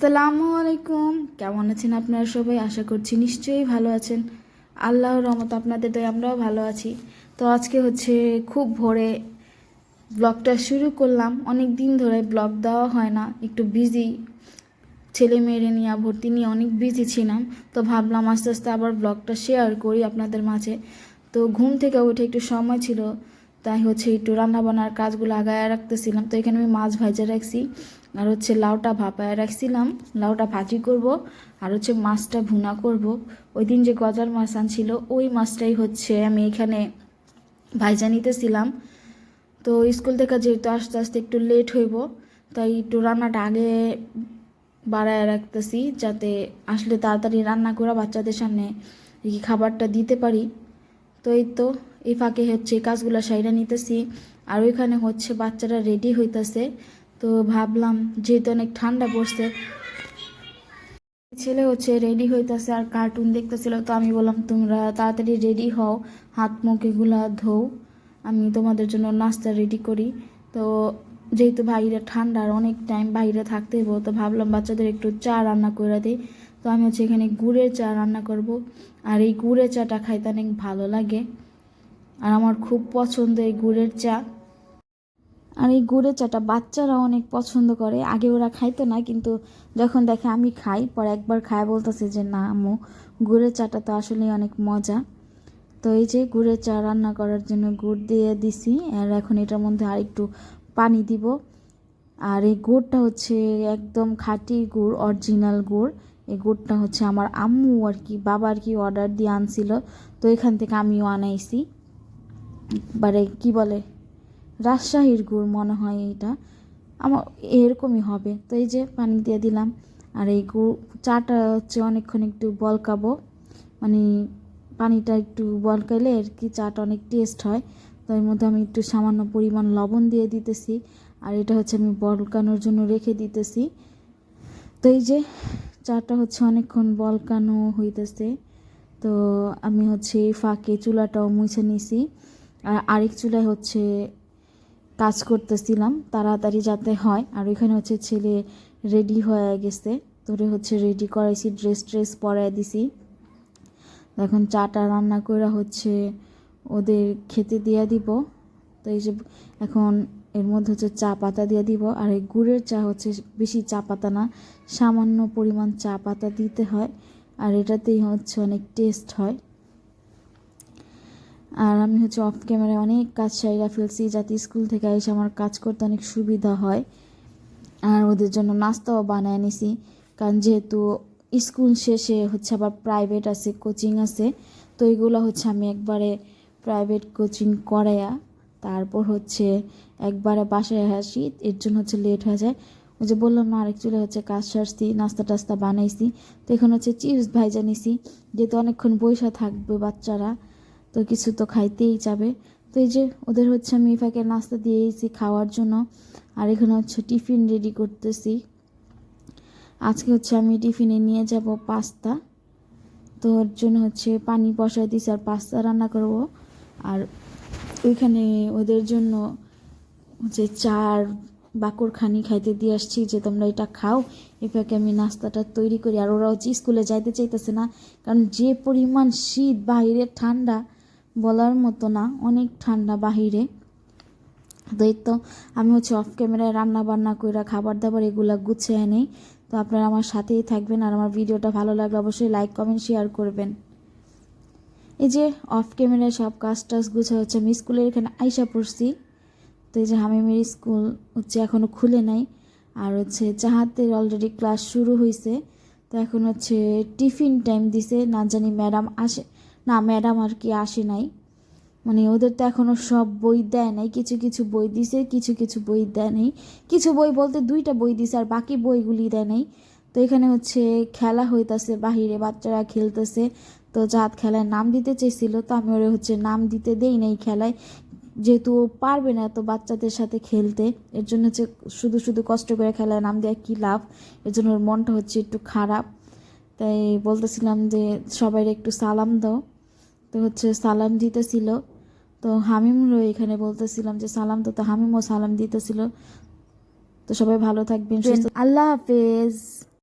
আসসালামু আলাইকুম। কেমন আছেন আপনারা সবাই? আশা করছি নিশ্চয়ই ভালো আছেন। আল্লাহর রহমত আপনাদের দয়, আমরাও ভালো আছি। তো আজকে হচ্ছে খুব ভোরে ব্লগটা শুরু করলাম। অনেক দিন ধরে ব্লগ দেওয়া হয় না। একটু বিজি ছেলে মেয়েরে নিয়ে, ভর্তি নিয়ে অনেক বিজি ছিলাম। তো ভাবলাম আস্তে আস্তে আবার ব্লগটা শেয়ার করি আপনাদের মাঝে। তো ঘুম থেকে উঠে একটু সময় ছিল। তাই হচ্ছে একটু রান্না বান্নার কাজগুলো আগায় রাখতেছিলাম। তো এখানে আমি মাছ ভাজা রাখছি, আর হচ্ছে লাউটা ভাপায় রাখছিলাম। লাউটা ভাজি করব, আর হচ্ছে মাছটা ভুনা করব। ওই দিন যে গজার মাছ আনছিল, ওই মাছটাই হচ্ছে আমি এখানে ভাইজা নিতেছিলাম। তো স্কুল থেকে যেহেতু আস্তে আস্তে একটু লেট হইব, তাই একটু রান্নাটা আগে বাড়ায় রাখতেছি, যাতে আসলে তাড়াতাড়ি রান্না করা বাচ্চাদের সামনে খাবারটা দিতে পারি। তো এই তো। এই ফাঁকে হচ্ছে কাজগুলো সাইডা নিতেছি। আর ওইখানে হচ্ছে বাচ্চারা রেডি হইতাছে। তো ভাবলাম, যেহেতু অনেক ঠান্ডা পড়ছে, ছেলে হচ্ছে রেডি হইতাছে আর কার্টুন দেখতেছিল। তো আমি বললাম, তোমরা তাড়াতাড়ি রেডি হও, হাত মুখ এগুলা ধোও। আমি তোমাদের জন্য নাস্তা রেডি করি। তো যেহেতু বাইরে ঠান্ডা আর অনেক টাইম বাইরে থাকতে হইব, তো ভাবলাম বাচ্চাদের একটু চা রান্না করে দিই। তো আমি হচ্ছে এখানে গুড়ের চা রান্না করব। আর এই গুড়ের চাটা খাইতে অনেক ভালো লাগে। আর আমার খুব পছন্দ এই গুড়ের চা। আর এই গুড়ের চাটা বাচ্চারা অনেক পছন্দ করে। আগে ওরা খাইতো না, কিন্তু যখন দেখে আমি খাই, পরে একবার খায় বলতেছে যে, না আম্মু, গুড়ের চাটা তো আসলেই অনেক মজা। তো এই যে গুড়ের চা রান্না করার জন্য গুড় দিয়ে দিছি, আর এখন এটার মধ্যে আর একটু পানি দিব। আর এই গুড়টা হচ্ছে একদম খাঁটি গুড়, অরিজিনাল গুড়। এই গুড়টা হচ্ছে আমার আম্মু আর কি, বাবা আর কি অর্ডার দিয়ে আনছিল। তো এখান থেকে আমিও আনাইছি। বারে কি বলে, রাজশাহীর গুড় মনে হয় এটা আমার এরকমই হবে। তো এই যে পানি দিয়ে দিলাম। আর এই গুড়, চাটা হচ্ছে অনেকক্ষণ একটু বলকাবো। মানে পানিটা একটু বলকাইলে আর কি চাটা অনেক টেস্ট হয়। তো এর মধ্যে আমি একটু সামান্য পরিমাণ লবণ দিয়ে দিতেছি। আর এটা হচ্ছে আমি বলকানোর জন্য রেখে দিতেছি। তো এই যে চাটা হচ্ছে অনেকক্ষণ বলকানো হইতেছে। তো আমি হচ্ছে ফাঁকে চুলাটাও মুছে নিছি। আর আরেক চুলায় হচ্ছে কাজ করতেছিলাম, তাড়াতাড়ি যাতে হয়। আর ওইখানে হচ্ছে ছেলে রেডি হয়ে গেছে তোরে হচ্ছে রেডি করাইছি ড্রেস ট্রেস পরাই দিছি। এখন চাটা রান্না করে হচ্ছে ওদের খেতে দিয়ে দিব। তো এই যে এখন এর মধ্যে হচ্ছে চা পাতা দিয়ে দিব। আর এই গুড়ের চা হচ্ছে বেশি চা পাতা না, সামান্য পরিমাণ চা পাতা দিতে হয়। আর এটাতেই হচ্ছে অনেক টেস্ট হয়। আর আমি হচ্ছে অফ ক্যামেরায় অনেক কাজ সাইরা ফেলছি যাতে স্কুল থেকে এসে আমার কাজ করতে অনেক সুবিধা হয়। আর ওদের জন্য নাস্তাও বানায় নিছি। কারণ যেহেতু স্কুল শেষে হচ্ছে আবার প্রাইভেট আছে কোচিং আছে, তো এগুলো হচ্ছে আমি একবারে প্রাইভেট কোচিং করাইয়া তারপর হচ্ছে একবারে বাসায় আসি। এর জন্য হচ্ছে লেট হয়ে যায়। ওই যে বললাম না, আরেক চুলে হচ্ছে কাজ সারছি, নাস্তা টাস্তা বানাইছি। তো এখন হচ্ছে চিপস ভাইজা নিছি। যেহেতু অনেকক্ষণ বৈশা থাকবে বাচ্চারা তো কিছু তো খাইতেই যাবে তো এই যে ওদের হচ্ছে আমি ফাঁকে নাস্তা দিয়েছি খাওয়ার জন্য। আর এখানে হচ্ছে টিফিন রেডি করতেছি। আজকে হচ্ছে আমি টিফিনে নিয়ে যাব পাস্তা। তো ওর জন্য হচ্ছে পানি বসাই দিছি আর পাস্তা রান্না করব। আর ওইখানে ওদের জন্য হচ্ছে চার বাকর খানি খাইতে দিয়ে আসছি যে তোমরা এটা খাও। এফাকে আমি নাস্তাটা তৈরি করি। আর ওরা হচ্ছে স্কুলে যাইতে চাইতেছে না। কারণ যে পরিমাণ শীত বাহিরে ঠান্ডা বলার মতো না, অনেক ঠান্ডা বাহিরে। তো এই তো আমি হচ্ছে অফ ক্যামেরায় রান্না বান্না করে খাবার দাবার এগুলো গুছিয়ে নেই। তো আপনারা আমার সাথেই থাকবেন আর আমার ভিডিওটা ভালো লাগলে অবশ্যই লাইক কমেন্ট শেয়ার করবেন। এই যে অফ ক্যামেরায় সব কাজ টাজ গুছা হচ্ছে, আমি স্কুলের এখানে আইসা পড়ছি। তো এই যে হামিমের স্কুল হচ্ছে এখনও খুলে নাই। আর হচ্ছে চাহাতের অলরেডি ক্লাস শুরু হয়েছে তো এখন হচ্ছে টিফিন টাইম দিছে, না জানি ম্যাডাম আসে না ম্যাডাম আর কি আসে নাই। মানে ওদের তো এখনও সব বই দেয় নাই, কিছু কিছু বই দিছে, কিছু কিছু বই দেয় নাই। কিছু বই বলতে দুইটা বই দিছে আর বাকি বইগুলি দেয় নাই। তো এখানে হচ্ছে খেলা হইতাছে, বাহিরে বাচ্চারা খেলতেছে। তো জাত খেলায় নাম দিতে চেয়েছিল, তো আমি ওরা হচ্ছে নাম দিতে দেই নাই খেলায়। যেহেতু ও পারবে না এত বাচ্চাদের সাথে খেলতে, এর জন্য হচ্ছে শুধু শুধু কষ্ট করে খেলায় নাম দেওয়া কী লাভ? এর জন্য ওর মনটা হচ্ছে একটু খারাপ। তাই বলতেছিলাম যে সবাই একটু সালাম দাও। তো হচ্ছে সালাম দিতেছিল। তো হামিমরও এখানে বলতেছিলাম যে, সালাম তো হামিমও সালাম দিতেছিল। তো সবাই ভালো থাকবেন, আল্লাহ হাফেজ।